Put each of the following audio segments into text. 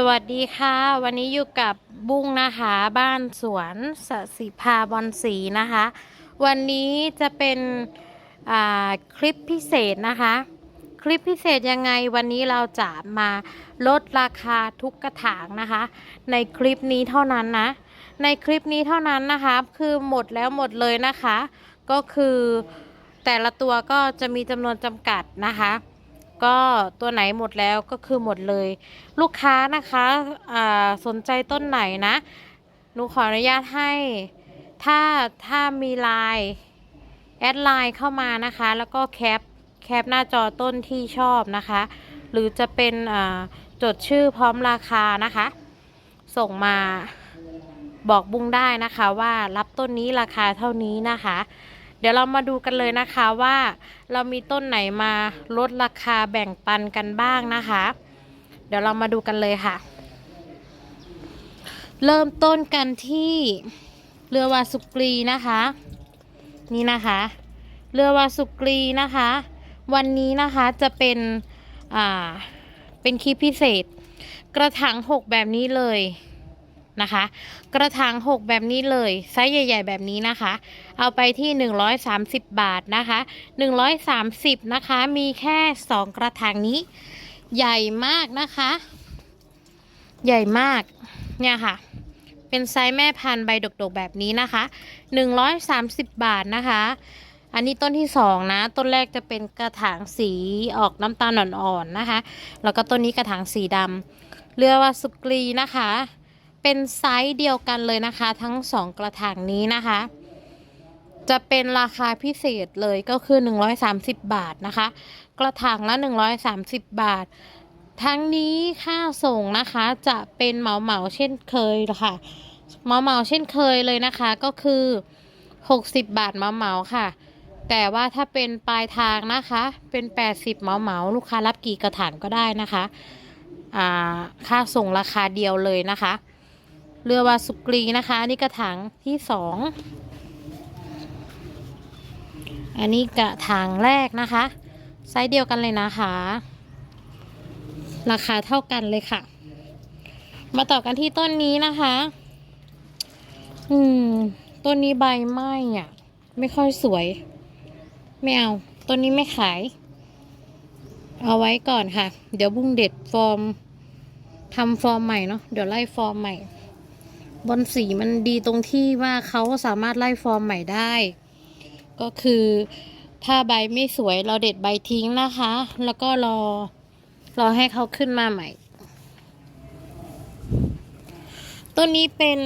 สวัสดีค่ะ วันนี้อยู่กับบุ้งนะคะ บ้านสวนสสิภาบอนสีนะคะ วันนี้จะเป็นคลิปพิเศษนะคะ คลิปพิเศษยังไงวันนี้เราจะมาลดราคาทุกกระถางนะคะ ในคลิปนี้เท่านั้นนะ ในคลิปนี้เท่านั้นนะคะ คือหมดแล้วหมดเลยนะคะ ก็คือแต่ละตัวก็จะมีจำนวนจำกัดนะคะ ก็ตัวไหนหมดแล้วก็คือหมดเลย ลูกค้านะคะสนใจต้นไหนนะหนูขออนุญาตให้ถ้าถ้ามีไลน์แอดไลน์เข้ามานะคะ แล้วก็แคปแคปหน้าจอต้นที่ชอบนะคะ หรือจะเป็นจดชื่อพร้อมราคานะคะ ส่งมาบอกบุ้งได้นะคะว่ารับต้นนี้ราคาเท่านี้นะคะ เดี๋ยวเรามาดูกันเลยนะคะว่าเรามีต้นไหนมาลดราคาแบ่งปันกันบ้างนะคะ เดี๋ยวเรามาดูกันเลยค่ะ เริ่มต้นกันที่เรือวาสุกรีนะคะ นี่นะคะ เรือวาสุกรีนะคะ วันนี้นะคะจะเป็นอ่าเป็นคลิปพิเศษ กระถางหกแบบนี้เลย นะคะ กระถางหกแบบนี้เลยไซส์ใหญ่ ๆ แบบนี้นะคะ เอาไปที่ 130 บาทนะคะ 130 นะคะ มีแค่ 2 กระถางนี้ ใหญ่มากนะคะ ใหญ่มากเนี่ยค่ะ เป็นไซส์แม่พันธุ์ใบดกๆแบบนี้นะคะ 130 บาทนะคะอันนี้ต้นที่สองนะ ต้นแรกจะเป็นกระถางสีออกน้ำตาลอ่อนๆนะคะ แล้วก็ต้นนี้กระถางสีดำเรือวาสุกรีนะคะ เป็นไซส์เดียวกันเลยนะคะ ทั้งสองกระถางนี้นะคะ จะเป็นราคาพิเศษเลยก็คือ 130 บาทนะคะ กระถางละ 130 บาท ทั้งนี้ค่าส่งนะคะจะเป็นเหมาเหมาเช่นเคยค่ะเหมาเหมาเช่นเคยเลยนะคะก็คือ 60 บาทเหมาเหมาค่ะ แต่ว่าถ้าเป็นปลายทางนะคะ เป็น 80เหมาเหมาลูกค้ารับกี่กระถางก็ได้นะคะค่าส่งราคาเดียวเลยนะคะ เรือวาสุกรีนะคะอันนี่กระถางที่สอง อันนี้กระถางแรกนะคะ ไซส์เดียวกันเลยนะคะ ราคาเท่ากันเลยค่ะ มาต่อกันที่ต้นนี้นะคะ อืม ต้นนี้ใบไหม้อะ ไม่ค่อยสวย ไม่เอา ต้นนี้ไม่ขาย เอาไว้ก่อนค่ะ เดี๋ยวบุ้งเด็ดฟอร์มทำฟอร์มใหม่เนาะ เดี๋ยวไล่ฟอร์มใหม่ บนสีมันดีตรงที่ว่าเขาสามารถไล่ฟอร์มใหม่ได้ ก็คือถ้าใบไม่สวยเราเด็ดใบทิ้งนะคะ แล้วก็รอรอให้เขาขึ้นมาใหม่ ต้นนี้เป็น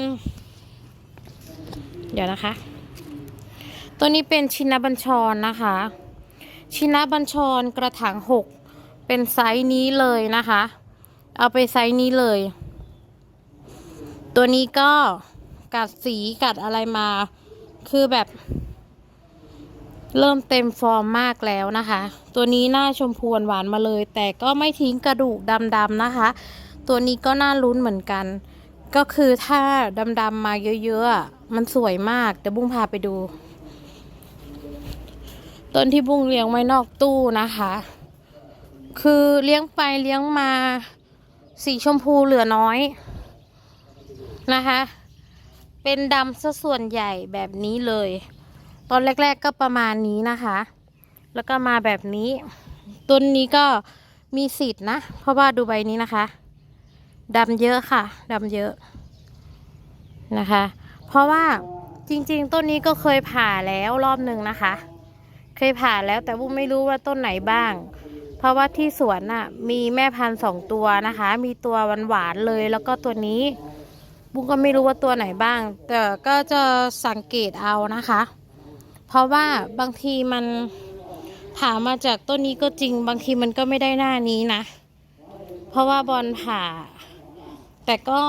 เดี๋ยวนะคะตัวนี้เป็นชินบัญชรนะคะ ชินบัญชรกระถางหกเป็นไซส์นี้เลยนะคะ เอาไปไซส์นี้เลย ตัวนี้ก็กัดสีกัดอะไรมา คือแบบ เริ่มเต็มฟอร์มมากแล้วนะคะ ตัวนี้หน้าชมพูหวานมาเลย แต่ก็ไม่ทิ้งกระดูกดำๆนะคะ ตัวนี้ก็น่าลุ้นเหมือนกัน ก็คือถ้าดำๆมาเยอะๆ มันสวยมากเดี๋ยวบุ้งพาไปดู ต้นที่บุ้งเลี้ยงไว้นอกตู้นะคะ คือเลี้ยงไปเลี้ยงมา สีชมพูเหลือน้อย นะคะ เป็นดำซะส่วนใหญ่แบบนี้เลย ตอนแรก ๆก็ประมาณนี้นะคะ แล้วก็มาแบบนี้ ต้นนี้ก็มีสิทธิ์นะ เพราะว่าดูใบนี้นะคะดำเยอะค่ะดำเยอะนะคะ เพราะว่าจริง ๆ ต้นนี้ก็เคยผ่าแล้วรอบหนึ่งนะคะ เคยผ่าแล้วแต่บุ้มไม่รู้ว่าต้นไหนบ้าง เพราะว่าที่สวนน่ะมีแม่พันธุ์สองตัวนะคะ มีตัวหวานๆเลยแล้วก็ตัวนี้ บุ้งก็ไม่รู้ว่าตัวไหนบ้าง แต่ก็จะสังเกตเอานะคะ เพราะว่าบางทีมันผ่ามาจากต้นนี้ก็จริง บางทีมันก็ไม่ได้หน้านี้นะ เพราะว่าบอลผ่า แต่ก็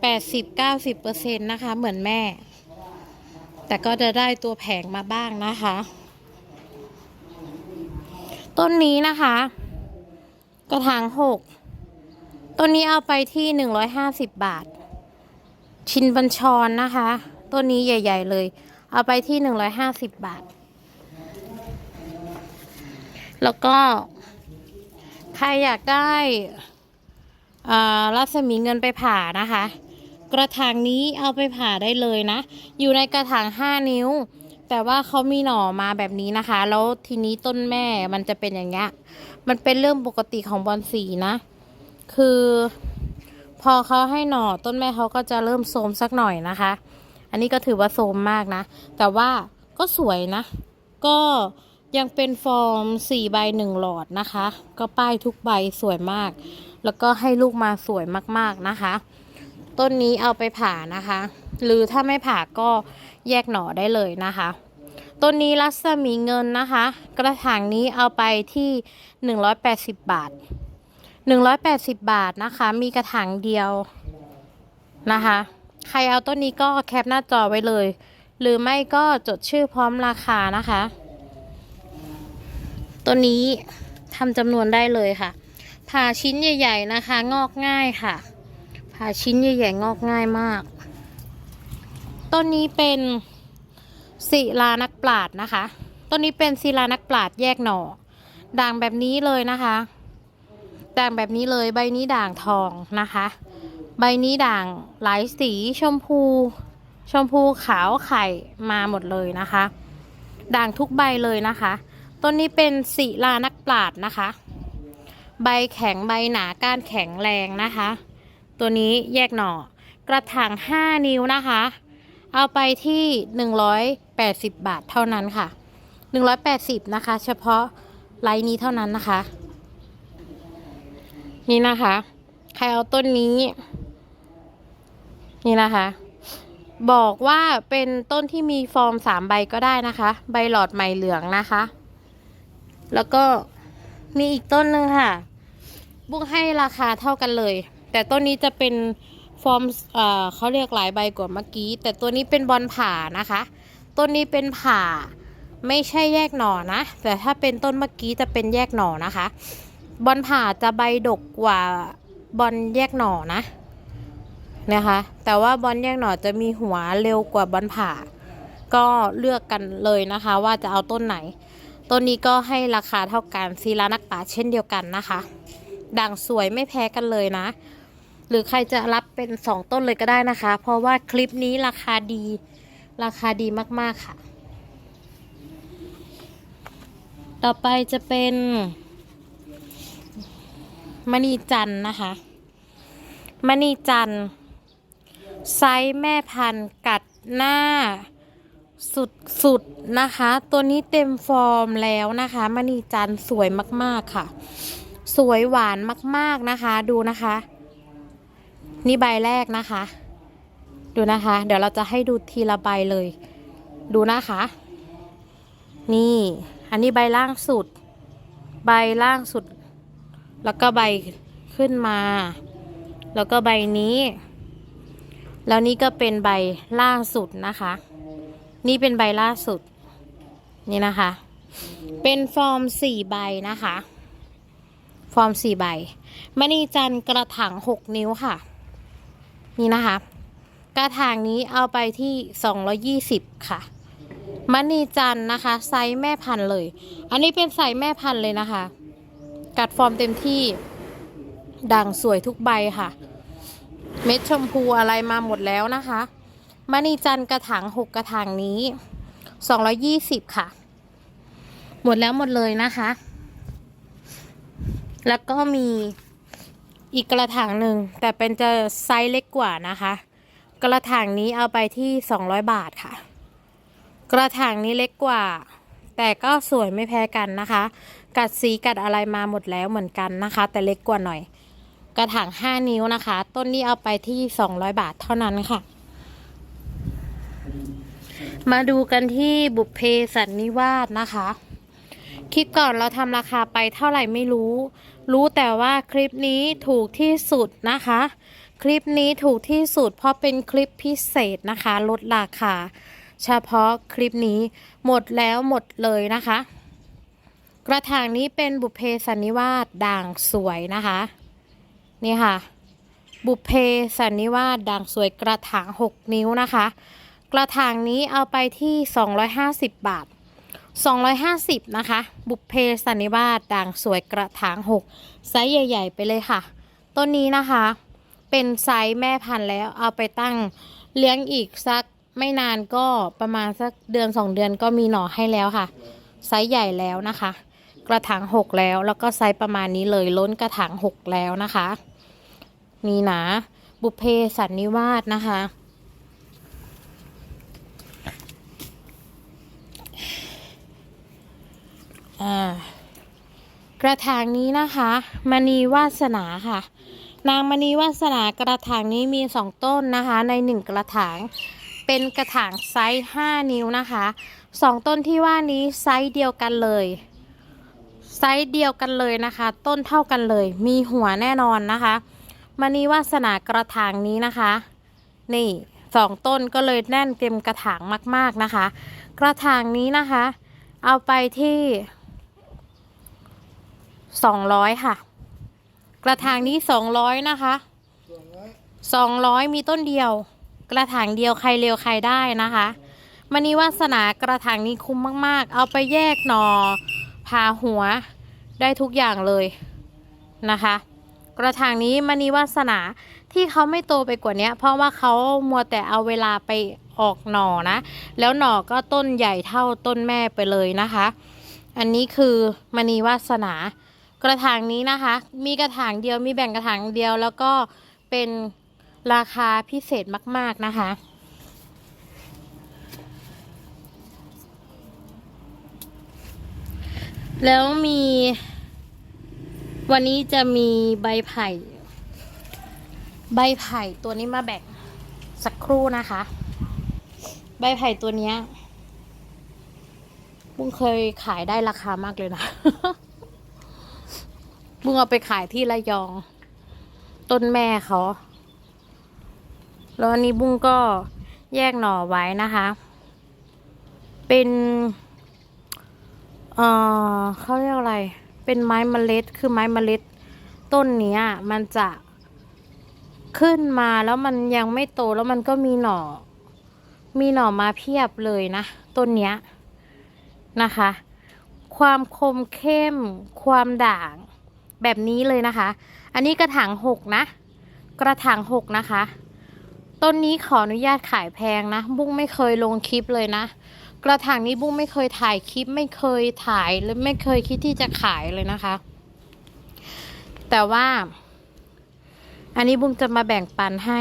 แปดสิบเก้าสิบเปอร์เซ็นต์นะคะ เหมือนแม่ แต่ก็จะได้ตัวแผงมาบ้างนะคะ ต้นนี้นะคะ กระถางหกต้นนี้เอาไปที่หนึ่งร้อยห้าสิบบาท ชินบัญชรนะคะ ต้นนี้ใหญ่ ๆ เลย เอาไปที่หนึ่งร้อยห้าสิบบาท แล้วก็ ใครอยากได้อ่ารัศมีเงินไปผ่านะคะ กระถางนี้เอาไปผ่าได้เลยนะ อยู่ในกระถาง5นิ้ว แต่ว่าเขามีหน่อมาแบบนี้นะคะ แล้วทีนี้ต้นแม่มันจะเป็นอย่างเงี้ย มันเป็นเรื่องปกติของบอลสีนะ คือ พอเขาให้หน่อต้นแม่เขาก็จะเริ่มโทรมสักหน่อยนะคะ อันนี้ก็ถือว่าโทรมมากนะ แต่ว่าก็สวยนะ ก็ยังเป็นฟอร์ม4ใบ1หลอดนะคะ ก็ป้ายทุกใบสวยมาก แล้วก็ให้ลูกมาสวยมากๆนะคะ ต้นนี้เอาไปผ่านะคะ หรือถ้าไม่ผ่าก็แยกหน่อได้เลยนะคะต้นนี้รัศมีเงินนะคะ กระถางนี้เอาไปที่ 180 บาท 180 บาทนะคะ มีกระถางเดียวนะคะ ใครเอาต้นนี้ก็แคปหน้าจอไว้เลย หรือไม่ก็จดชื่อพร้อมราคานะคะ ตัวนี้ทำจำนวนได้เลยค่ะ ผ่าชิ้นใหญ่ ๆนะคะ งอกง่ายค่ะ ผ่าชิ้นใหญ่ๆงอกง่ายมาก ต้นนี้เป็นศิลานักปราดนะคะ ต้นนี้เป็นศิลานักปราดแยกหน่อด่างแบบนี้เลยนะคะ ด่างแบบนี้เลยใบนี้ด่างทองนะคะ ใบนี้ด่างหลายสีชมพู ชมพูขาวไข่มาหมดเลยนะคะ ด่างทุกใบเลยนะคะต้นนี้เป็นศิลานักปราดนะคะ ใบแข็งใบหนาก้านแข็งแรงนะคะ ตัวนี้แยกหน่อกระถาง5 นิ้วนะคะ เอาไปที่ 180 บาทเท่านั้นค่ะ 180 นะคะ เฉพาะไลน์นี้เท่านั้นนะคะ นี่นะคะ ใครเอาต้นนี้ นี่นะคะ บอกว่าเป็นต้นที่มีฟอร์มสามใบก็ได้นะคะ ใบหลอดใหม่เหลืองนะคะ แล้วก็มีอีกต้นหนึ่งค่ะ บุกให้ราคาเท่ากันเลย แต่ต้นนี้จะเป็นฟอร์มเอ่อเขาเรียกหลายใบกว่าเมื่อกี้ แต่ตัวนี้เป็นบอลผ่านะคะ ต้นนี้เป็นผ่าไม่ใช่แยกหน่อนะ แต่ถ้าเป็นต้นเมื่อกี้จะเป็นแยกหน่อนะคะ บอลผ่าจะใบดกกว่าบอลแยกหน่อนะนะคะ แต่ว่าบอลแยกหน่อจะมีหัวเร็วกว่าบอลผ่า ก็เลือกกันเลยนะคะ ว่าจะเอาต้นไหน ต้นนี้ก็ให้ราคาเท่ากันซีลานักป่าเช่นเดียวกันนะคะ ด่างสวยไม่แพ้กันเลยนะ หรือใครจะรับเป็นสองต้นเลยก็ได้นะคะ เพราะว่าคลิปนี้ราคาดี ราคาดีมากๆค่ะ ต่อไปจะเป็น มณีจันนะคะมณีจันไซส์แม่พันธุ์กัดหน้าสุดๆนะคะ ตัวนี้เต็มฟอร์มแล้วนะคะมณีจันสวยมาก ๆ ค่ะ สวยหวานมาก ๆ นะคะ ดูนะคะ นี่ใบแรกนะคะ ดูนะคะ เดี๋ยวเราจะให้ดูทีละใบเลย ดูนะคะ นี่ อันนี้ใบล่างสุด ใบล่างสุด แล้วก็ใบขึ้นมา แล้วก็ใบนี้ แล้วนี่ก็เป็นใบล่าสุดนะคะ นี่เป็นใบล่าสุด นี่นะคะ เป็นฟอร์มสี่ใบนะคะ ฟอร์มสี่ใบมณีจันกระถางหกนิ้วค่ะ นี่นะคะ กระถางนี้เอาไปที่สองยี่สิบค่ะมณีจันนะคะ ไซส์แม่พันธุ์เลย อันนี้เป็นไซส์แม่พันธุ์เลยนะคะ กัดฟอร์มเต็มที่ด่างสวยทุกใบค่ะ เม็ดชมพูอะไรมาหมดแล้วนะคะมณีจันกระถางหกกระถางนี้ 220 ค่ะ หมดแล้วหมดเลยนะคะ แล้วก็มีอีกกระถางหนึ่ง แต่เป็นจะไซส์เล็กกว่านะคะ กระถางนี้เอาไปที่ 200 บาทค่ะ กระถางนี้เล็กกว่า แต่ก็สวยไม่แพ้กันนะคะ กัดสีกัดอะไรมาหมดแล้วเหมือนกันนะคะ แต่เล็กกว่าหน่อย กระถาง 5 นิ้วนะคะ ต้นนี้เอาไปที่ 200 บาทเท่านั้นค่ะ มาดูกันที่บุพเพสันนิวาสนะคะ คลิปก่อนเราทำราคาไปเท่าไหร่ไม่รู้ รู้แต่ว่าคลิปนี้ถูกที่สุดนะคะ คลิปนี้ถูกที่สุดเพราะเป็นคลิปพิเศษนะคะ ลดราคา เฉพาะคลิปนี้หมดแล้วหมดเลยนะคะ กระถางนี้เป็นบุพเพสันนิวาสด่างสวยนะคะ นี่ค่ะ บุพเพสันนิวาสด่างสวยกระถาง 6 นิ้วนะคะ กระถางนี้เอาไปที่ 250 บาท 250 นะคะ บุพเพสันนิวาสด่างสวยกระถาง 6 ไซส์ใหญ่ ๆ ไปเลยค่ะ ต้นนี้นะคะ เป็นไซส์แม่พันธุ์แล้วเอาไปตั้งเลี้ยงอีกสัก ไม่นานก็ประมาณสักเดือนสองเดือนก็มีหน่อให้แล้วค่ะ ไซส์ใหญ่แล้วนะคะ กระถางหกแล้วแล้วก็ไซส์ประมาณนี้เลยล้นกระถางหกแล้วนะคะ นี่นะบุเพสันนิวาสนะคะ อ่ากระถางนี้นะคะมณีวาสนาค่ะ นางมณีวาสนากระถางนี้มีสองต้นนะคะ ในหนึ่งกระถาง เป็นกระถางไซส์ 5 นิ้วนะคะสองต้นที่ว่านี้ไซส์เดียวกันเลย ไซส์เดียวกันเลยนะคะ ต้นเท่ากันเลย มีหัวแน่นอนนะคะมณีวาสนากระถางนี้นะคะ นี่สองต้นก็เลยแน่นเต็มกระถางมาก ๆนะคะ กระถางนี้นะคะ เอาไปที่สองร้อยค่ะ กระถางนี้สองร้อยนะคะสองร้อยมีต้นเดียว กระถางเดียวใครเร็วใครได้นะคะมณีวาสนากระถางนี้คุ้มมาก ๆ เอาไปแยกหนอพาหัวได้ทุกอย่างเลยนะคะ กระถางนี้มณีวาสนาที่เขาไม่โตไปกว่านี้เพราะว่าเขามัวแต่เอาเวลาไปออกหน่อนะ แล้วหน่อก็ต้นใหญ่เท่าต้นแม่ไปเลยนะคะ อันนี้คือมณีวาสนา กระถางนี้นะคะ มีกระถางเดียวมีแบ่งกระถางเดียวแล้วก็เป็น ราคาพิเศษมาก ๆ นะคะ แล้วมี วันนี้จะมีใบไผ่ ใบไผ่ตัวนี้มาแบ่งสักครู่นะคะ ใบไผ่ตัวเนี้ยบุ้งเคยขายได้ราคามากเลยนะบุ้งเอาไปขายที่ระยอง ต้นแม่เขา แล้วอันนี้บุ้งก็แยกหน่อไว้นะคะ เป็นเอ่อเขาเรียกอะไร เป็นไม้เมล็ด คือไม้เมล็ด ต้นนี้มันจะขึ้นมาแล้วมันยังไม่โตแล้วมันก็มีหน่อ มีหน่อมาเพียบเลยนะ ต้นเนี้ยนะคะ ความคมเข้ม ความด่างแบบนี้เลยนะคะ อันนี้กระถางหกนะ กระถางหกนะคะ ต้นนี้ขออนุญาตขายแพงนะ บุ้งไม่เคยลงคลิปเลยนะ กระถางนี้บุ้งไม่เคยถ่ายคลิปไม่เคยถ่ายหรือไม่เคยคิดที่จะขายเลยนะคะ แต่ว่า อันนี้บุ้งจะมาแบ่งปันให้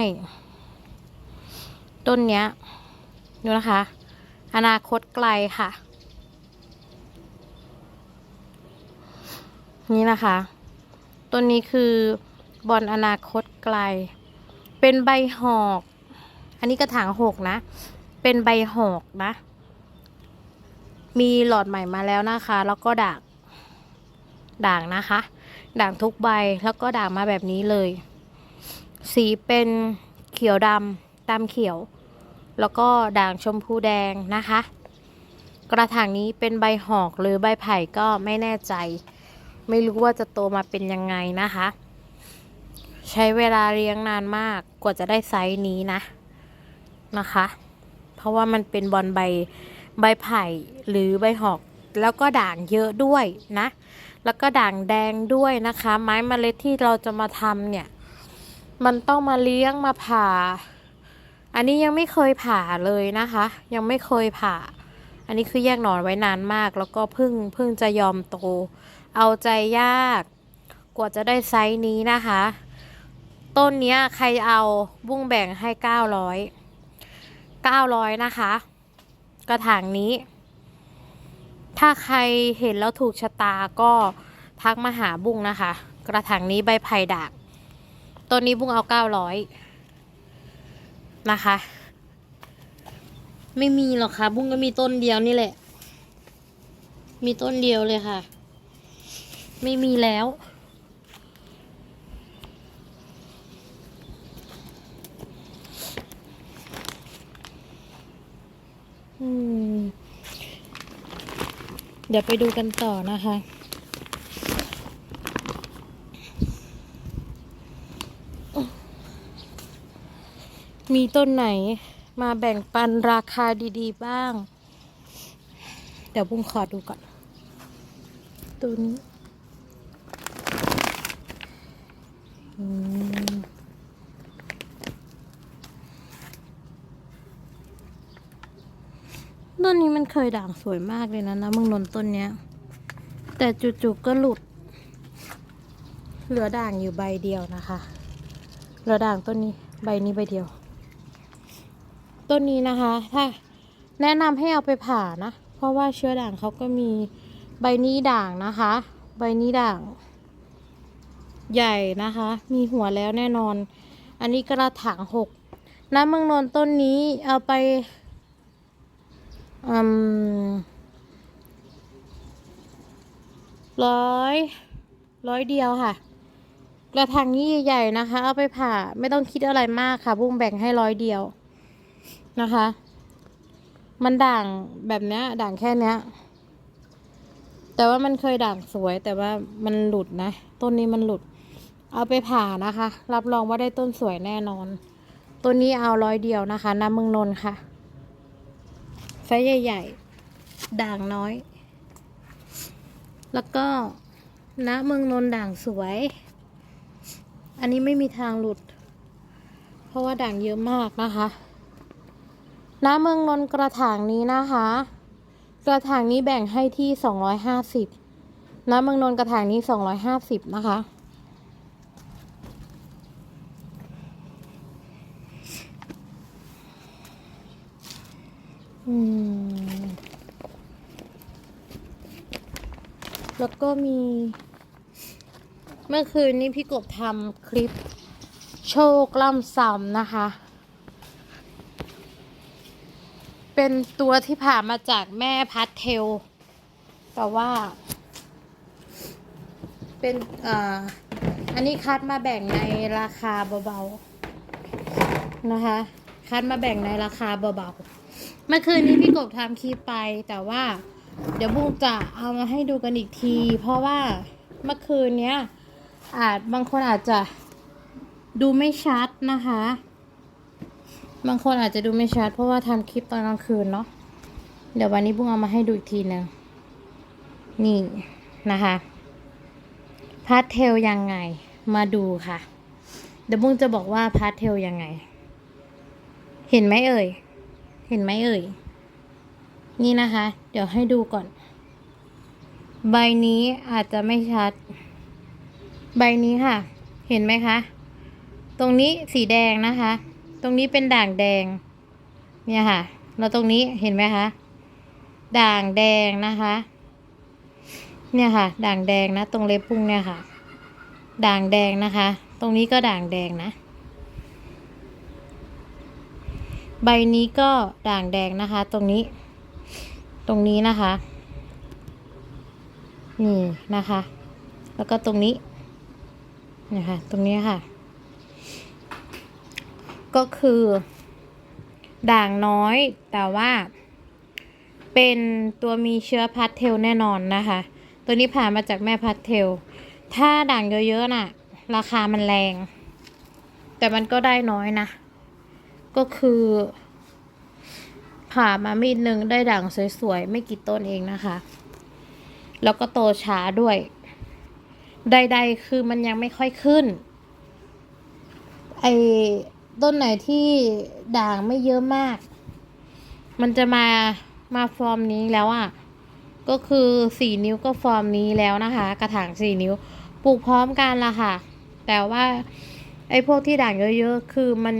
ต้นเนี้ยดูนะคะ อนาคตไกลค่ะ นี่นะคะต้นนี้คือบอลอนาคตไกลเป็นใบหอก อันนี้กระถางหกนะ เป็นใบหอกนะ มีหลอดใหม่มาแล้วนะคะ แล้วก็ด่าง ด่างนะคะ ด่างทุกใบ แล้วก็ด่างมาแบบนี้เลย สีเป็นเขียวดำดำเขียว แล้วก็ด่างชมพูแดงนะคะ กระถางนี้เป็นใบหอกหรือใบไผ่ก็ไม่แน่ใจ ไม่รู้ว่าจะโตมาเป็นยังไงนะคะใช้เวลาเลี้ยงนานมากกว่าจะได้ไซส์นี้นะ นะคะ เพราะว่ามันเป็นบอลใบใบไผ่หรือใบหอก แล้วก็ด่างเยอะด้วยนะ แล้วก็ด่างแดงด้วยนะคะ ไม้เมล็ดที่เราจะมาทำเนี่ย มันต้องมาเลี้ยงมาผ่า อันนี้ยังไม่เคยผ่าเลยนะคะ ยังไม่เคยผ่า อันนี้คือแยกหนอนไว้นานมาก แล้วก็เพิ่งเพิ่งจะยอมโต เอาใจยากกว่าจะได้ไซส์นี้นะคะ ต้นนี้ใครเอาบุ้งแบ่งให้เก้าร้อยเก้าร้อยนะคะ กระถางนี้ ถ้าใครเห็นแล้วถูกชะตาก็ทักมาหาบุ้งนะคะ กระถางนี้ใบไผ่ด่างต้นนี้บุ้งเอาเก้าร้อยนะคะ ไม่มีหรอกค่ะ บุ้งก็มีต้นเดียวนี่แหละ มีต้นเดียวเลยค่ะ ไม่มีแล้ว เดี๋ยวไปดูกันต่อนะคะ มีต้นไหนมาแบ่งปันราคาดีๆบ้าง เดี๋ยวบุ้งขอดูก่อนตัวนี้ ต้นนี้มันเคยด่างสวยมากเลยนะนะมึงนนต้นเนี้ย แต่จู่ๆก็หลุด เหลือด่างอยู่ใบเดียวนะคะ เหลือด่างต้นนี้ใบนี้ใบเดียว ต้นนี้นะคะ ถ้าแนะนำให้เอาไปผ่านะ เพราะว่าเชื้อด่างเขาก็มีใบนี้ด่างนะคะ ใบนี้ด่าง ใหญ่นะคะ มีหัวแล้วแน่นอน อันนี้กระถางหกน้ำเมืองนนต้นนี้เอาไป อืมร้อยร้อยเดียวค่ะ กระถางนี้ใหญ่ๆนะคะ เอาไปผ่าไม่ต้องคิดอะไรมากค่ะบุ้งแบ่งให้ร้อยเดียวนะคะ มันด่างแบบเนี้ย ด่างแค่เนี้ย แต่ว่ามันเคยด่างสวย แต่ว่ามันหลุดนะ ต้นนี้มันหลุด เอาไปผ่านะคะ รับรองว่าได้ต้นสวยแน่นอน ต้นนี้เอาร้อยเดียวนะคะน้ำมืองนนค่ะ ไซส์ใหญ่ๆ ด่างน้อย แล้วก็ณเมืองนนท์ด่างสวย อันนี้ไม่มีทางหลุด เพราะว่าด่างเยอะมากนะคะณเมืองนนท์กระถางนี้นะคะ กระถางนี้แบ่งให้ที่สองร้อยห้าสิบณเมืองนนท์กระถางนี้สองร้อยห้าสิบนะคะ แล้วก็มี เมื่อคืนนี้พี่กบทำคลิป โชคล่ำซ้ำนะคะ เป็นตัวที่ผ่ามาจากแม่พัดเทล แต่ว่า เป็นอ่าอันนี้คัดมาแบ่งในราคาเบาๆ นะคะ คัดมาแบ่งในราคาเบาๆ เมื่อคืนนี้พี่กบทำคลิปไปแต่ว่า เดี๋ยวบุ้งจะเอามาให้ดูกันอีกที เพราะว่าเมื่อคืนเนี้ย อาจบางคนอาจจะดูไม่ชัดนะคะ บางคนอาจจะดูไม่ชัด เพราะว่าทำคลิปตอนกลางคืนเนาะเดี๋ยววันนี้บุ้งเอามาให้ดูอีกทีหนึงนี่นะคะพาสเทลยังไงมาดูค่ะ เดี๋ยวบุ้งจะบอกว่าพาสเทลยังไง เห็นไหมเอ่ย เห็นไหมเอ่ย นี่นะคะ เดี๋ยวให้ดูก่อน ใบนี้อาจจะไม่ชัด ใบนี้ค่ะ เห็นไหมคะ ตรงนี้สีแดงนะคะ ตรงนี้เป็นด่างแดง เนี่ยค่ะ แล้วตรงนี้เห็นไหมคะ ด่างแดงนะคะ เนี่ยค่ะ ด่างแดงนะ ตรงเล็บพุงเนี่ยค่ะ ด่างแดงนะคะ ตรงนี้ก็ด่างแดงนะ ใบนี้ก็ด่างแดงนะคะ ตรงนี้ ตรงนี้นะคะ นี่นะคะ แล้วก็ตรงนี้นะคะตรงนี้ค่ะ ก็คือ ด่างน้อยแต่ว่า เป็นตัวมีเชื้อพัดเทลแน่นอนนะคะ ตัวนี้ผ่านมาจากแม่พัดเทล ถ้าด่างเยอะๆน่ะ ราคามันแรง แต่มันก็ได้น้อยนะ ก็คือผ่ามามีดหนึ่งได้ด่างสวยๆ ไม่กี่ต้นเองนะคะ แล้วก็โตช้าด้วย ใดๆคือมันยังไม่ค่อยขึ้น ไอ้ต้นไหนที่ด่างไม่เยอะมาก มันจะมามาฟอร์มนี้แล้วอะ่ะ ก็คือสี่นิ้วก็ฟอร์มนี้แล้วนะคะ กระถางสี่นิ้ว ปลูกพร้อมกันละค่ะ แต่ว่าไอ้พวกที่ด่างเยอะๆ คือมัน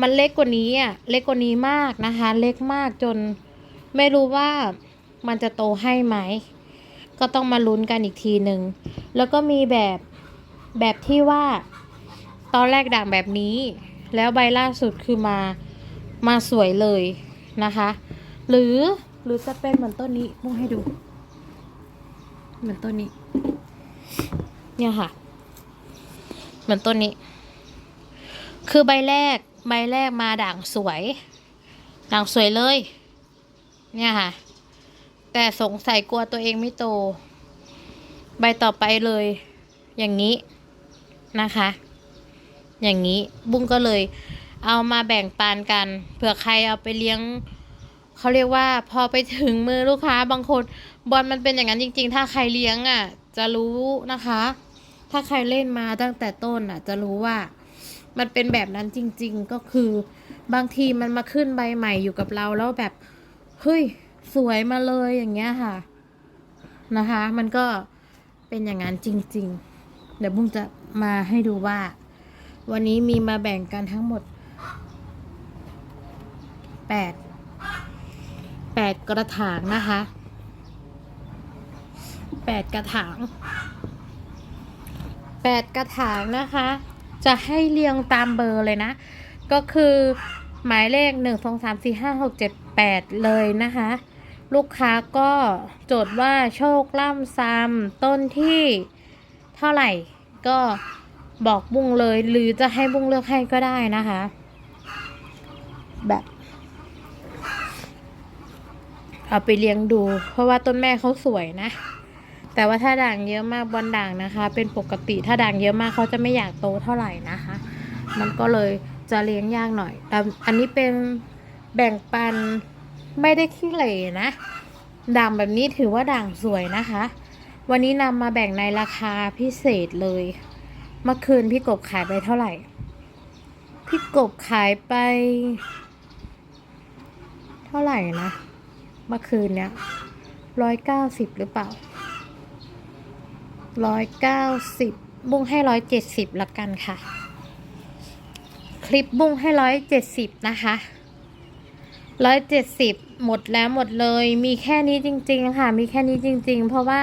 มันเล็กกว่านี้อะเล็กกว่านี้มากนะคะ เล็กมากจนไม่รู้ว่ามันจะโตให้ไหม ก็ต้องมาลุ้นกันอีกทีหนึ่ง แล้วก็มีแบบแบบที่ว่า ตอนแรกด่างแบบนี้ แล้วใบล่าสุดคือมามาสวยเลยนะคะ หรือหรือจะเป็นเหมือนต้นนี้มุ่งให้ดู เหมือนต้นนี้ เนี่ยค่ะ เหมือนต้นนี้ คือใบแรก ใบแรกมาด่างสวย ด่างสวยเลย เนี่ยค่ะ แต่สงสัยกลัวตัวเองไม่โต ใบต่อไปเลย อย่างนี้นะคะ อย่างนี้บุ้งก็เลย เอามาแบ่งปันกัน เผื่อใครเอาไปเลี้ยงเขาเรียกว่าพอไปถึงมือลูกค้าบางคนบอลมันเป็นอย่างนั้นจริง ๆ ถ้าใครเลี้ยงอะ จะรู้นะคะ ถ้าใครเล่นมาตั้งแต่ต้นอะ จะรู้ว่า มันเป็นแบบนั้นจริง ๆ ก็คือบางทีมันมาขึ้นใบใหม่อยู่กับเราแล้วแบบเฮ้ยสวยมาเลยอย่างเงี้ยค่ะ นะคะ มันก็เป็นอย่างนั้นจริง ๆ เดี๋ยวบุ้งจะมาให้ดูว่า วันนี้มีมาแบ่งกันทั้งหมดแปดแปดกระถางนะคะแปดกระถางแปดกระถางนะคะ จะให้เรียงตามเบอร์เลยนะ ก็คือหมายเลขหนึ่งสองสามสี่ห้าหกเจ็ดแปดเลยนะคะ ลูกค้าก็โจทย์ว่าโชคล่ำซ้ำต้นที่เท่าไหร่ก็บอกบุ้งเลยหรือจะให้บุ้งเลือกให้ก็ได้นะคะ แบบเอาไปเลี้ยงดู เพราะว่าต้นแม่เขาสวยนะ แต่ว่าถ้าด่างเยอะมากบอลด่างนะคะ เป็นปกติถ้าด่างเยอะมากเขาจะไม่อยากโตเท่าไหร่นะคะ มันก็เลยจะเลี้ยงยากหน่อยแต่อันนี้เป็นแบ่งปันไม่ได้ขี้เหร่นะ ด่างแบบนี้ถือว่าด่างสวยนะคะ วันนี้นำมาแบ่งในราคาพิเศษเลย เมื่อคืนพี่กบขายไปเท่าไหร่ พี่กบขายไป เท่าไหร่นะ เมื่อคืนเนี้ยร้อยเก้าสิบหรือเปล่า ร้อยเก้าสิบบุ้งให้ร้อยเจ็ดสิบละกันค่ะ คลิปบุ้งให้ร้อยเจ็ดสิบนะคะร้อยเจ็ดสิบหมดแล้วหมดเลย มีแค่นี้จริง ๆ ค่ะ มีแค่นี้จริง ๆ เพราะว่า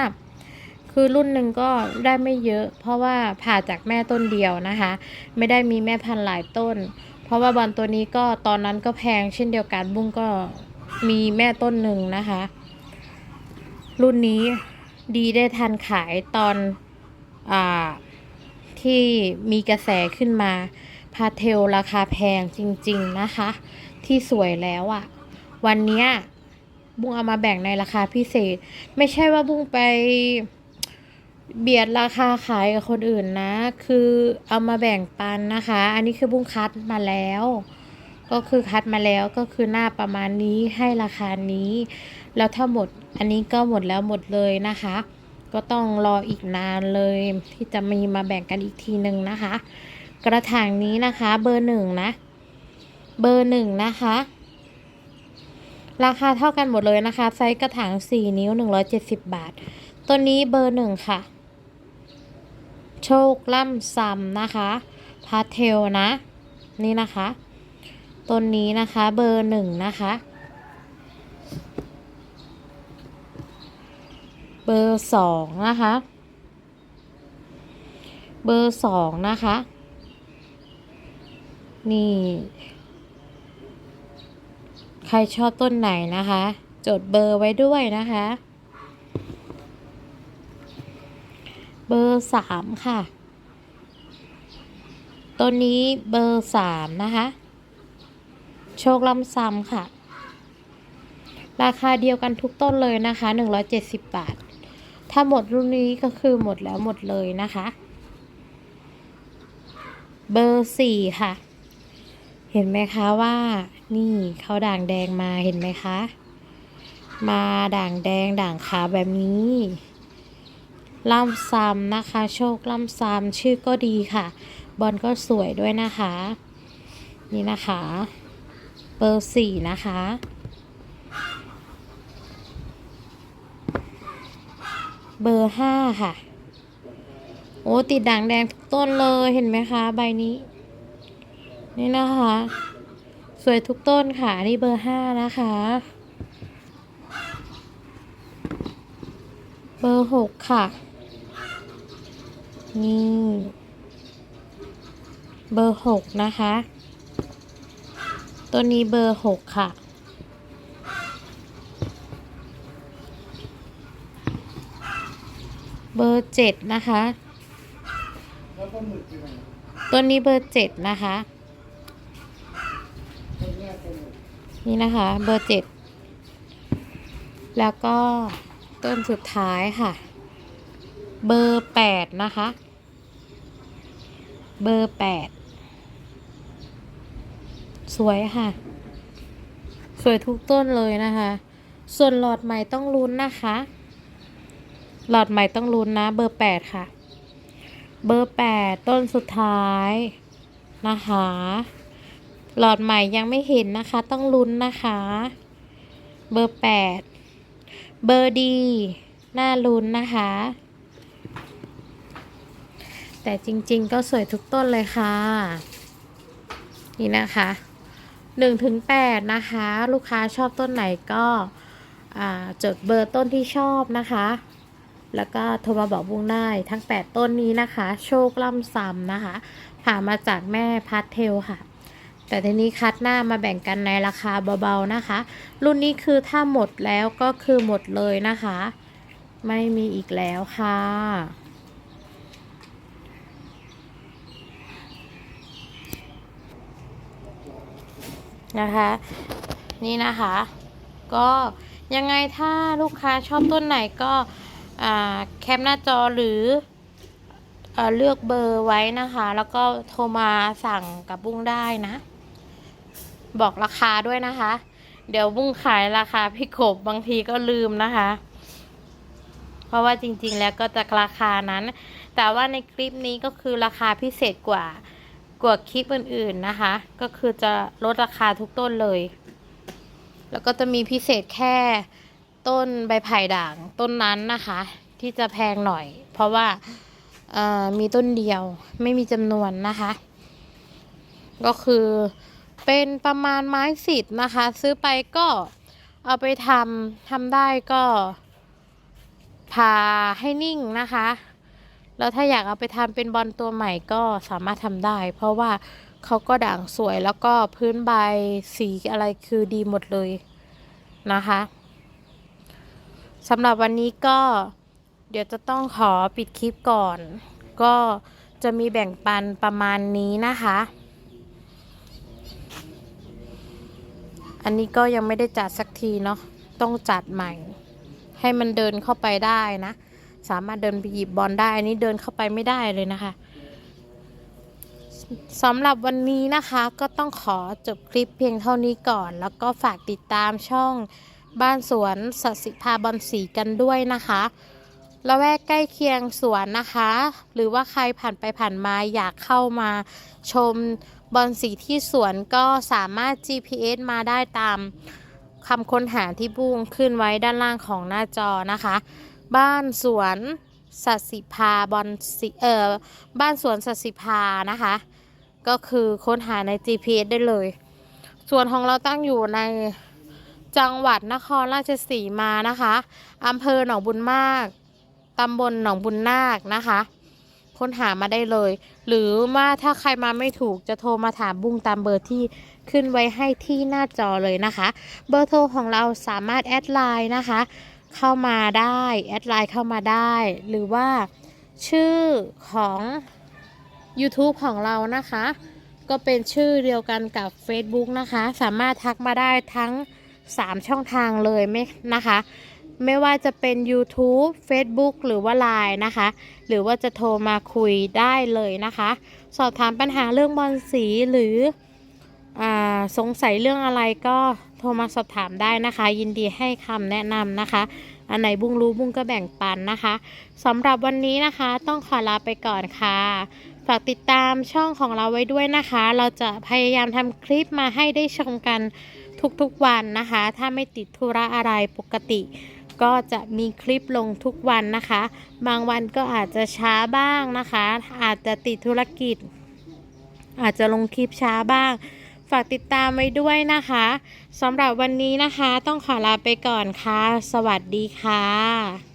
คือรุ่นหนึ่งก็ได้ไม่เยอะ เพราะว่าผ่าจากแม่ต้นเดียวนะคะ ไม่ได้มีแม่พันธุ์หลายต้น เพราะว่าบอลตัวนี้ก็ตอนนั้นก็แพงเช่นเดียวกันบุ้งก็มีแม่ต้นหนึ่งนะคะ รุ่นนี้ ดีได้ทันขายตอนอที่มีกระแสขึ้นมา พาเทลราคาแพงจริงๆนะคะ ที่สวยแล้วอะ่ะ วันเนี้ยบุ้งเอามาแบ่งในราคาพิเศษ ไม่ใช่ว่าบุ้งไปเบียดราคาขายกับคนอื่นนะ คือเอามาแบ่งปันนะคะ อันนี้คือบุ้งคัดมาแล้ว ก็คือคัดมาแล้วก็คือหน้าประมาณนี้ให้ราคานี้ แล้วถ้าหมดอันนี้ก็หมดแล้วหมดเลยนะคะ ก็ต้องรออีกนานเลยที่จะมีมาแบ่งกันอีกทีหนึ่งนะคะ กระถางนี้นะคะเบอร์หนึ่งนะ เบอร์หนึ่งนะคะ ราคาเท่ากันหมดเลยนะคะ ไซส์กระถางสี่นิ้วหนึ่งร้อยเจ็ดสิบบาท ตัวนี้เบอร์หนึ่งค่ะ โชคล่ำซัมนะคะพาเทลนะ นี่นะคะ ต้นนี้นะคะเบอร์หนึ่งนะคะ เบอร์สองนะคะ เบอร์สองนะคะ นี่ ใครชอบต้นไหนนะคะ จดเบอร์ไว้ด้วยนะคะ เบอร์สามค่ะ ต้นนี้เบอร์สามนะคะ โชคลำซ้ำค่ะราคาเดียวกันทุกต้นเลยนะคะ 170 บาท ถ้าหมดรุ่นนี้ก็คือหมดแล้วหมดเลยนะคะ เบอร์สี่ค่ะ เห็นไหมคะว่า นี่เขาด่างแดงมาเห็นไหมคะ มาด่างแดงด่างขาวแบบนี้ล่ำซ้ำนะคะ โชคล่ำซ้ำชื่อก็ดีค่ะ บอลก็สวยด้วยนะคะ นี่นะคะ เบอร์สี่นะคะ เบอร์ห้าค่ะ โอ้ติดด่างแดงทุกต้นเลยเห็นไหมคะ ใบนี้ นี่นะคะ สวยทุกต้นค่ะนี่เบอร์ห้านะคะ เบอร์หกค่ะ นี่ เบอร์หกนะคะ ตัวนี้เบอร์หกค่ะ เบอร์เจ็ดนะคะต้นตัวนี้เบอร์เจ็ดนะคะ นี่นะคะเบอร์เจ็ดแล้วก็ต้นสุดท้ายค่ะ เบอร์แปดนะคะ เบอร์แปดสวยค่ะ สวยทุกต้นเลยนะคะ ส่วนหลอดใหม่ต้องลุ้นนะคะ หลอดใหม่ต้องลุ้นนะ เบอร์แปดค่ะ เบอร์แปดต้นสุดท้ายนะคะหลอดใหม่ยังไม่เห็นนะคะ ต้องลุ้นนะคะ เบอร์แปดเบอร์ดีน่าลุ้นนะคะ แต่จริงๆก็สวยทุกต้นเลยค่ะ นี่นะคะหนึ่งถึงแปดนะคะ ลูกค้าชอบต้นไหนก็จดเบอร์ต้นที่ชอบนะคะ แล้วก็โทรมาบอกบุ้งได้ทั้ง 8 ต้นนี้นะคะ โชคล่ำซ้ำนะคะ ผ่ามาจากแม่พัทเทลค่ะ แต่ทีนี้คัดหน้ามาแบ่งกันในราคาเบาๆนะคะ รุ่นนี้คือถ้าหมดแล้วก็คือหมดเลยนะคะ ไม่มีอีกแล้วค่ะนะคะนี่นะคะ ก็ยังไงถ้าลูกค้าชอบต้นไหนก็ แคปหน้าจอหรือเอเลือกเบอร์ไว้นะคะ แล้วก็โทรมาสั่งกับบุ้งได้นะ บอกราคาด้วยนะคะ เดี๋ยวบุ้งขายราคาพี่กบบางทีก็ลืมนะคะ เพราะว่าจริงๆแล้วก็จะราคานั้น แต่ว่าในคลิปนี้ก็คือราคาพิเศษกว่ากว่าคลิปอื่นๆนะคะ ก็คือจะลดราคาทุกต้นเลย แล้วก็จะมีพิเศษแค่ ต้นใบไผ่ด่างต้นนั้นนะคะ ที่จะแพงหน่อย เพราะว่ามีต้นเดียวไม่มีจำนวนนะคะ ก็คือเป็นประมาณไม้สิทธ์นะคะ ซื้อไปก็เอาไปทำทำได้ก็พาให้นิ่งนะคะ แล้วถ้าอยากเอาไปทำเป็นบอลตัวใหม่ก็สามารถทำได้ เพราะว่าเขาก็ด่างสวยแล้วก็พื้นใบสีอะไรคือดีหมดเลยนะคะ สำหรับวันนี้ก็เดี๋ยวจะต้องขอปิดคลิปก่อน ก็จะมีแบ่งปันประมาณนี้นะคะ อันนี้ก็ยังไม่ได้จัดสักทีเนาะต้องจัดใหม่ ให้มันเดินเข้าไปได้นะ สามารถเดินไปหยิบบอลได้ อันนี้เดินเข้าไปไม่ได้เลยนะคะสำหรับวันนี้นะคะก็ต้องขอจบคลิปเพียงเท่านี้ก่อน แล้วก็ฝากติดตามช่อง บ้านสวนสัสิภาบอลสีกันด้วยนะคะละแวกใกล้เคียงสวนนะคะ หรือว่าใครผ่านไปผ่านมาอยากเข้ามาชมบอลสีที่สวนก็สามารถ GPS มาได้ตามคำค้นหาที่บุ้งขึ้นไว้ด้านล่างของหน้าจอนะคะ บ้านสวนสัสิภาบอนสีเอ่อบ้านสวนสัสิภานะคะ ก็คือค้นหาใน GPS ได้เลย ส่วนของเราตั้งอยู่ใน จังหวัดนครราชสีมานะคะอำเภอหนองบุญมากตำบลหนองบุญนาคนะคะ ค้นหามาได้เลย หรือว่าถ้าใครมาไม่ถูกจะโทรมาถามบุ้งตามเบอร์ที่ขึ้นไว้ให้ที่หน้าจอเลยนะคะ เบอร์โทรของเราสามารถแอดไลน์นะคะ เข้ามาได้แอดไลน์เข้ามาได้ หรือว่าชื่อของ YouTube ของเรานะคะ ก็เป็นชื่อเดียวกันกับ Facebook นะคะ สามารถทักมาได้ทั้ง 3 ช่องทางเลยไม่นะคะ ไม่ว่าจะเป็น YouTube Facebook หรือว่า Line นะคะ หรือว่าจะโทรมาคุยได้เลยนะคะ สอบถามปัญหาเรื่องบอลสีหรืออสงสัยเรื่องอะไรก็โทรมาสอบถามได้นะคะ ยินดีให้คำแนะนำนะคะ อันไหนบุ้งรู้บุ้งก็แบ่งปันนะคะสำหรับวันนี้นะคะต้องขอลาไปก่อนค่ะ ฝากติดตามช่องของเราไว้ด้วยนะคะ เราจะพยายามทำคลิปมาให้ได้ชมกัน ทุกๆวันนะคะ ถ้าไม่ติดธุระอะไรปกติ ก็จะมีคลิปลงทุกวันนะคะ บางวันก็อาจจะช้าบ้างนะคะ อาจจะติดธุรกิจ อาจจะลงคลิปช้าบ้าง ฝากติดตามไว้ด้วยนะคะสำหรับวันนี้นะคะ ต้องขอลาไปก่อนค่ะ สวัสดีค่ะ